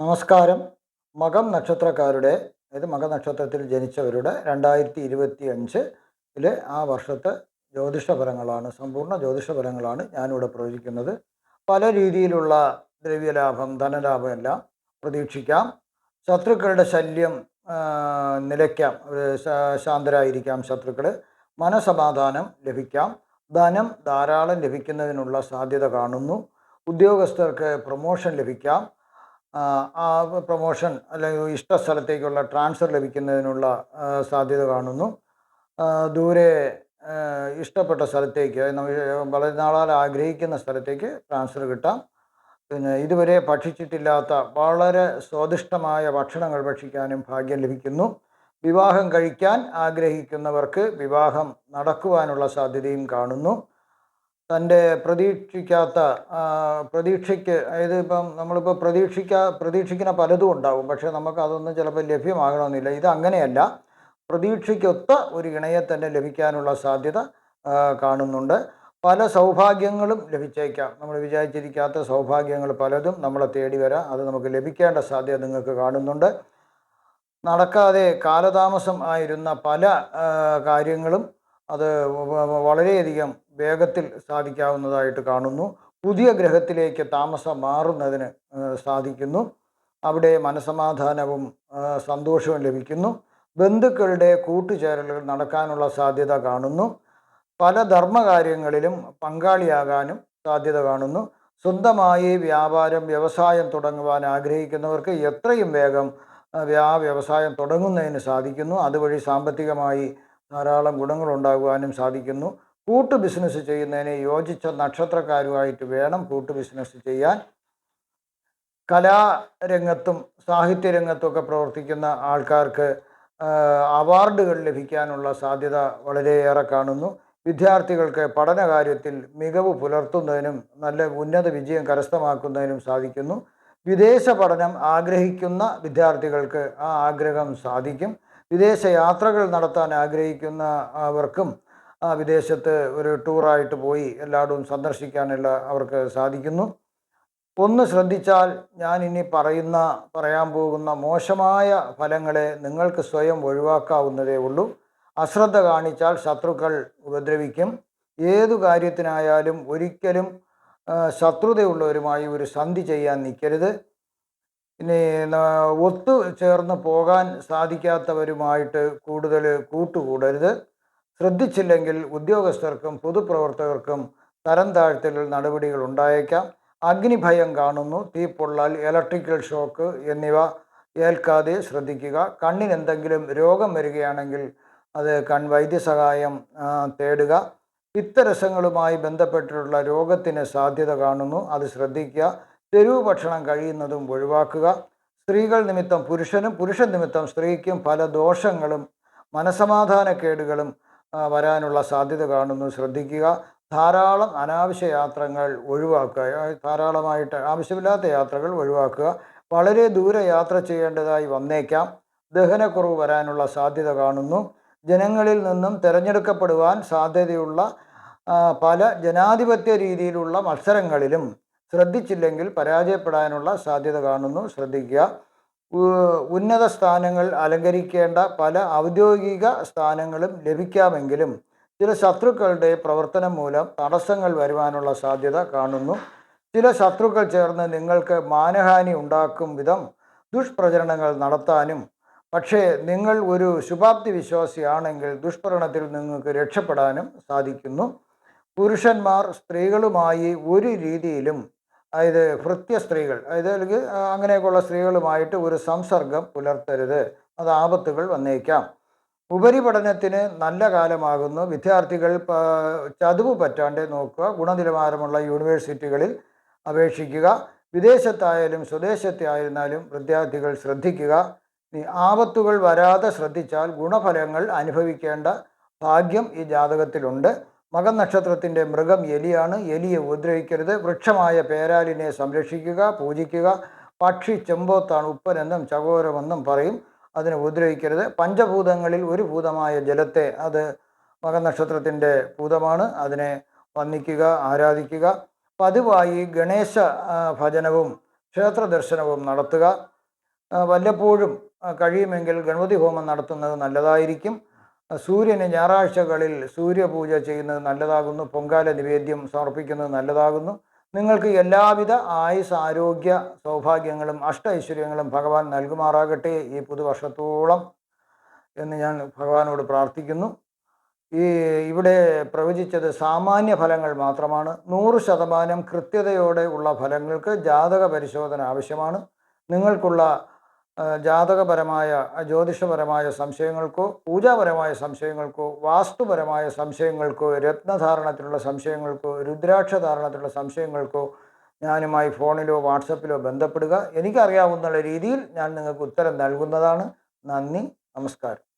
നമസ്കാരം. മകം നക്ഷത്രക്കാരുടെ അതായത് മകനക്ഷത്രത്തിൽ ജനിച്ചവരുടെ രണ്ടായിരത്തി ഇരുപത്തി അഞ്ചിലെ ആ വർഷത്തെ ജ്യോതിഷഫലങ്ങളാണ് സമ്പൂർണ ജ്യോതിഷഫലങ്ങളാണ് ഞാനിവിടെ പ്രവചിക്കുന്നത്. പല രീതിയിലുള്ള ദ്രവ്യലാഭം ധനലാഭം എല്ലാം പ്രതീക്ഷിക്കാം. ശത്രുക്കളുടെ ശല്യം നിലയ്ക്കാം. ശാന്തരായിരിക്കാം ശത്രുക്കൾ മനസമാധാനം ലഭിക്കാം. ധനം ധാരാളം ലഭിക്കുന്നതിനുള്ള സാധ്യത കാണുന്നു. ഉദ്യോഗസ്ഥർക്ക് പ്രൊമോഷൻ ലഭിക്കാം. ആ, പ്രൊമോഷൻ അല്ലെങ്കിൽ ഇഷ്ട സ്ഥലത്തേക്കുള്ള ട്രാൻസ്ഫർ ലഭിക്കുന്നതിനുള്ള സാധ്യത കാണുന്നു. ദൂരെ ഇഷ്ടപ്പെട്ട സ്ഥലത്തേക്ക് വളരെ നാളാൽ ആഗ്രഹിക്കുന്ന സ്ഥലത്തേക്ക് ട്രാൻസ്ഫർ കിട്ടാം. പിന്നെ ഇതുവരെ ഭക്ഷിച്ചിട്ടില്ലാത്ത വളരെ സ്വാദിഷ്ടമായ ഭക്ഷണങ്ങൾ ഭക്ഷിക്കാനും ഭാഗ്യം ലഭിക്കുന്നു. വിവാഹം കഴിക്കാൻ ആഗ്രഹിക്കുന്നവർക്ക് വിവാഹം നടക്കുവാനുള്ള സാധ്യതയും കാണുന്നു. തന്റെ പ്രതീക്ഷിക്കാത്ത പ്രതീക്ഷയ്ക്ക് അതായത് ഇപ്പം നമ്മളിപ്പോൾ പ്രതീക്ഷിക്കാ പ്രതീക്ഷിക്കുന്ന പലതും ഉണ്ടാവും. പക്ഷേ നമുക്ക് അതൊന്നും ചിലപ്പോൾ ലഭ്യമാകണമെന്നില്ല. ഇത് അങ്ങനെയല്ല. പ്രതീക്ഷയ്ക്കൊത്ത ഒരു ഇണയെ തന്നെ ലഭിക്കാനുള്ള സാധ്യത കാണുന്നുണ്ട്. പല സൗഭാഗ്യങ്ങളും ലഭിച്ചേക്കാം. നമ്മൾ വിചാരിച്ചിരിക്കാത്ത സൗഭാഗ്യങ്ങൾ പലതും നമ്മളെ തേടി വരാം. അത് നമുക്ക് ലഭിക്കേണ്ട സാധ്യത നിങ്ങൾക്ക് കാണുന്നുണ്ട്. നടക്കാതെ കാലതാമസം ആയിരുന്ന പല കാര്യങ്ങളും അത് വളരെയധികം വേഗത്തിൽ സാധിക്കാവുന്നതായിട്ട് കാണുന്നു. പുതിയ ഗ്രഹത്തിലേക്ക് താമസം മാറുന്നതിന് സാധിക്കുന്നു. അവിടെ മനസമാധാനവും സന്തോഷവും ലഭിക്കുന്നു. ബന്ധുക്കളുടെ കൂട്ടുചേരലുകൾ നടക്കാനുള്ള സാധ്യത കാണുന്നു. പല ധർമ്മകാര്യങ്ങളിലും പങ്കാളിയാകാനും സാധ്യത കാണുന്നു. സ്വന്തമായി വ്യാപാരം വ്യവസായം തുടങ്ങുവാൻ ആഗ്രഹിക്കുന്നവർക്ക് എത്രയും വേഗം വ്യാ വ്യവസായം തുടങ്ങുന്നതിന് സാധിക്കുന്നു. അതുവഴി സാമ്പത്തികമായി ധാരാളം ഗുണങ്ങളുണ്ടാകുവാനും സാധിക്കുന്നു. കൂട്ടു ബിസിനസ് ചെയ്യുന്നതിന് യോജിച്ച നക്ഷത്രക്കാരുമായിട്ട് വേണം കൂട്ടു ബിസിനസ് ചെയ്യാൻ. കലാരംഗത്തും സാഹിത്യരംഗത്തും ഒക്കെ പ്രവർത്തിക്കുന്ന ആൾക്കാർക്ക് അവാർഡുകൾ ലഭിക്കാനുള്ള സാധ്യത വളരെയേറെ കാണുന്നു. വിദ്യാർത്ഥികൾക്ക് പഠനകാര്യത്തിൽ മികവ് പുലർത്തുന്നതിനും നല്ല ഉന്നത വിജയം കരസ്ഥമാക്കുന്നതിനും സാധിക്കുന്നു. വിദേശ പഠനം ആഗ്രഹിക്കുന്ന വിദ്യാർത്ഥികൾക്ക് ആ ആഗ്രഹം സാധിക്കും. വിദേശ യാത്രകൾ നടത്താൻ ആഗ്രഹിക്കുന്ന അവർക്കും ആ വിദേശത്ത് ഒരു ടൂറായിട്ട് പോയി എല്ലായിടവും സന്ദർശിക്കാനുള്ള അവർക്ക് സാധിക്കുന്നു. ഒന്ന് ശ്രദ്ധിച്ചാൽ ഞാൻ ഇനി പറയുന്ന പറയാൻ പോകുന്ന മോശമായ ഫലങ്ങളെ നിങ്ങൾക്ക് സ്വയം ഒഴിവാക്കാവുന്നതേ ഉള്ളൂ. അശ്രദ്ധ കാണിച്ചാൽ ശത്രുക്കൾ ഉപദ്രവിക്കും. ഏതു കാര്യത്തിനായാലും ഒരിക്കലും ശത്രുതയുള്ളവരുമായി ഒരു സന്ധി ചെയ്യാൻ നിൽക്കരുത്. ഇനി ന- ഒത്തു ചേർന്ന് പോകാൻ സാധിക്കാത്തവരുമായിട്ട് കൂടുതൽ കൂട്ടുകൂടരുത്. ശ്രദ്ധിച്ചില്ലെങ്കിൽ ഉദ്യോഗസ്ഥർക്കും പൊതുപ്രവർത്തകർക്കും തരം താഴ്ത്തൽ നടപടികൾ ഉണ്ടായേക്കാം. അഗ്നിഭയം കാണുന്നു തീപ്പൊള്ളാൽ ഇലക്ട്രിക്കൽ ഷോക്ക് എന്നിവ ഏൽക്കാതെ ശ്രദ്ധിക്കുക. കണ്ണിന് എന്തെങ്കിലും രോഗം വരികയാണെങ്കിൽ അത് കൺ വൈദ്യസഹായം തേടുക. പിത്തരസങ്ങളുമായി ബന്ധപ്പെട്ടിട്ടുള്ള രോഗത്തിന് സാധ്യത കാണുന്നു അത് ശ്രദ്ധിക്കുക. തെരുവ് ഭക്ഷണം കഴിയുന്നതും ഒഴിവാക്കുക. സ്ത്രീകൾ നിമിത്തം പുരുഷനും പുരുഷ നിമിത്തം സ്ത്രീക്കും പല ദോഷങ്ങളും മനസമാധാനക്കേടുകളും വരാനുള്ള സാധ്യത കാണുന്നു. ശ്രദ്ധിക്കുക. ധാരാളം അനാവശ്യ യാത്രകൾ ഒഴിവാക്കുക. ധാരാളമായിട്ട് ആവശ്യമില്ലാത്ത യാത്രകൾ ഒഴിവാക്കുക. വളരെ ദൂരെ യാത്ര ചെയ്യേണ്ടതായി വന്നേക്കാം. ദഹനക്കുറവ് വരാനുള്ള സാധ്യത കാണുന്നു. ജനങ്ങളിൽ നിന്നും തിരഞ്ഞെടുക്കപ്പെടുവാൻ സാധ്യതയുള്ള പല ജനാധിപത്യ രീതിയിലുള്ള മത്സരങ്ങളിലും ശ്രദ്ധിച്ചില്ലെങ്കിൽ പരാജയപ്പെടാനുള്ള സാധ്യത കാണുന്നു. ശ്രദ്ധിക്കുക. ഉന്നത സ്ഥാനങ്ങൾ അലങ്കരിക്കേണ്ട പല ഔദ്യോഗിക സ്ഥാനങ്ങളും ലഭിക്കാമെങ്കിലും ചില ശത്രുക്കളുടെ പ്രവർത്തനം മൂലം തടസ്സങ്ങൾ വരുവാനുള്ള സാധ്യത കാണുന്നു. ചില ശത്രുക്കൾ ചേർന്ന് നിങ്ങൾക്ക് മാനഹാനി ഉണ്ടാക്കും വിധം ദുഷ്പ്രചരണങ്ങൾ നടത്താനും പക്ഷേ നിങ്ങൾ ഒരു ശുഭാപ്തി വിശ്വാസിയാണെങ്കിൽ ദുഷ്പ്രചരണത്തിൽ നിങ്ങൾക്ക് രക്ഷപ്പെടാനും സാധിക്കുന്നു. പുരുഷന്മാർ സ്ത്രീകളുമായി ഒരു രീതിയിലും അതായത് ഭൃത്യ സ്ത്രീകൾ അതായത് അല്ലെങ്കിൽ അങ്ങനെയൊക്കെയുള്ള സ്ത്രീകളുമായിട്ട് ഒരു സംസർഗം പുലർത്തരുത്. അത് ആപത്തുകൾ വന്നേക്കാം. ഉപരിപഠനത്തിന് നല്ല കാലമാകുന്നു. വിദ്യാർത്ഥികൾ ചതുവ് പറ്റാണ്ട് നോക്കുക. ഗുണനിലവാരമുള്ള യൂണിവേഴ്സിറ്റികളിൽ അപേക്ഷിക്കുക. വിദേശത്തായാലും സ്വദേശത്തായിരുന്നാലും വിദ്യാർത്ഥികൾ ശ്രദ്ധിക്കുക. ആപത്തുകൾ വരാതെ ശ്രദ്ധിച്ചാൽ ഗുണഫലങ്ങൾ അനുഭവിക്കേണ്ട ഭാഗ്യം ഈ ജാതകത്തിലുണ്ട്. മകൻ നക്ഷത്രത്തിന്റെ മൃഗം എലിയാണ്. എലിയെ ഉപദ്രവിക്കരുത്. വൃക്ഷമായ പേരാലിനെ സംരക്ഷിക്കുക പൂജിക്കുക. പക്ഷി ചെമ്പോത്താണ് ഉപ്പനെന്നും ചകോരമെന്നും പറയും. അതിനെ ഉപദ്രവിക്കരുത്. പഞ്ചഭൂതങ്ങളിൽ ഒരു ഭൂതമായ ജലത്തെ അത് മകൻ നക്ഷത്രത്തിന്റെ ഭൂതമാണ്. അതിനെ വന്ദിക്കുക ആരാധിക്കുക. പതിവായി ഗണേശ ഭജനവും ക്ഷേത്ര ദർശനവും നടത്തുക വല്ലപ്പോഴും കഴിയുമെങ്കിൽ ഗണപതി ഹോമം നടത്തുന്നത് നല്ലതായിരിക്കും. സൂര്യന് ഞായറാഴ്ചകളിൽ സൂര്യപൂജ ചെയ്യുന്നത് നല്ലതാകുന്നു പൊങ്കാല നിവേദ്യം സമർപ്പിക്കുന്നത് നല്ലതാകുന്നു. നിങ്ങൾക്ക് എല്ലാവിധ ആയുസ് ആരോഗ്യ സൗഭാഗ്യങ്ങളും അഷ്ട ഐശ്വര്യങ്ങളും ഭഗവാൻ നൽകുമാറാകട്ടെ ഈ പുതുവർഷത്തോളം എന്ന് ഞാൻ ഭഗവാനോട് പ്രാർത്ഥിക്കുന്നു. ഈ ഇവിടെ പ്രവചിച്ചത് സാമാന്യ ഫലങ്ങൾ മാത്രമാണ്. നൂറ് ശതമാനം കൃത്യതയോടെ ഉള്ള ഫലങ്ങൾക്ക് ജാതക പരിശോധന ആവശ്യമാണ്. നിങ്ങൾക്കുള്ള ജാതകപരമായ ജ്യോതിഷപരമായ സംശയങ്ങൾക്കോ പൂജാപരമായ സംശയങ്ങൾക്കോ വാസ്തുപരമായ സംശയങ്ങൾക്കോ രത്നധാരണത്തിലുള്ള സംശയങ്ങൾക്കോ രുദ്രാക്ഷ ധാരണത്തിലുള്ള സംശയങ്ങൾക്കോ ഞാനുമായി ഫോണിലോ വാട്സപ്പിലോ ബന്ധപ്പെടുക. എനിക്കറിയാവുന്ന രീതിയിൽ ഞാൻ നിങ്ങൾക്ക് ഉത്തരം നൽകുന്നതാണ്. നന്ദി നമസ്കാരം.